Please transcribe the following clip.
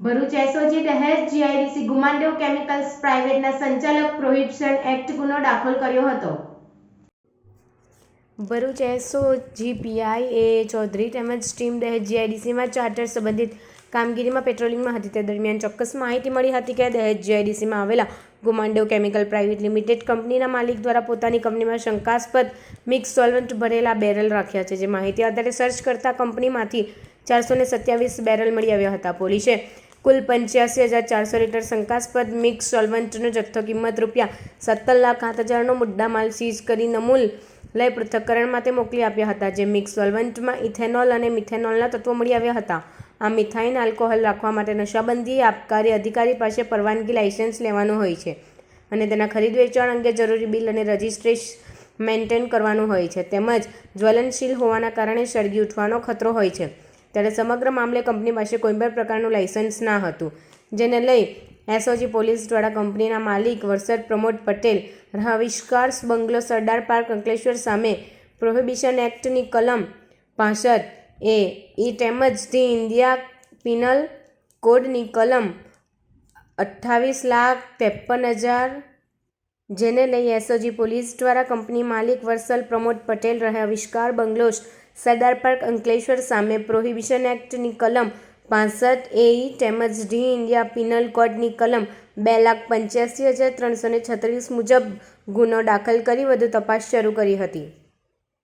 Bharuch SOG Dahej GIDC Gumandev chemicals પ્રાઇવેટના સંચાલક prohibition act ગુનો દાખલ કર્યો હતો. Bharuch SO GPI A Chaudhary તેમજ ટીમ દહેજ જીઆઈડીસીમાં ચાર્ટર સંબંધિત કામગીરીમાં પેટ્રોલિંગમાં હતી. તે દરમિયાન ચોક્કસ માહિતી મળી હતી કે દહેજ જીઆઈડીસીમાં આવેલા ગુમાંડેવ કેમિકલ પ્રાઇવેટ લિમિટેડ કંપનીના માલિક દ્વારા પોતાની કંપનીમાં શંકાસ્પદ મિક્સ સોલ્વન્ટ ભરેલા બેરલ રાખ્યા છે. જે માહિતી આધારે સર્ચ કરતા કંપનીમાંથી ચારસો ને સત્યાવીસ બેરલ મળી આવ્યા હતા. પોલીસે કુલ પંચ્યાસી હજાર ચારસો લીટર શંકાસ્પદ મિક્સ સોલ્વન્ટનો જથ્થો કિંમત રૂપિયા સત્તર લાખ આઠ હજારનો મુદ્દામાલ સીઝ કરી નમૂલ લઈ પૃથ્થકરણ માટે મોકલી આપ્યા હતા, જે મિક્સ સોલ્વન્ટમાં ઇથેનોલ અને મિથેનોલના તત્વો મળી આવ્યા હતા. આ મિથાઇન આલ્કોહોલ રાખવા માટે નશાબંધી આબકારી અધિકારી પાસે પરવાનગી લાઇસન્સ લેવાનું હોય છે અને તેના ખરીદ વેચાણ અંગે જરૂરી બિલ અને રજિસ્ટ્રેશન મેન્ટેન કરવાનું હોય છે. તેમજ જ્વલનશીલ હોવાના કારણે સળગી ઉઠવાનો ખતરો હોય છે. ત્યારે સમગ્ર મામલે કંપની પાસે કોઈ પણ પ્રકારનું લાઇસન્સ ના હતું, જેને લઈ એસઓજી પોલીસ દ્વારા કંપનીના માલિક વરસદ પ્રમોદ પટેલ રહાવિષ્કાર્સ બંગલો સરદાર પાર્ક, અંકલેશ્વર સામે પ્રોહિબિશન એક્ટની કલમ પાસઠ એ ઈ તેમજ ધી ઇન્ડિયા પિનલ કોડની કલમ અઠ્ઠાવીસ લાખ ત્રેપન હજાર જેને લઈ એસઓજી પોલીસ દ્વારા કંપની માલિક વર્સલ પ્રમોદ પટેલ રહે આવિષ્કાર બંગલોસ સરદાર પાર્ક અંકલેશ્વર સામે પ્રોહિબિશન એક્ટની કલમ પાસઠ એઈ તેમજ ડી ઇન્ડિયા પિનલ કોડની કલમ બે લાખ પંચ્યાસી હજાર ત્રણસો છત્રીસ મુજબ ગુનો દાખલ કરી વધુ તપાસ શરૂ કરી હતી.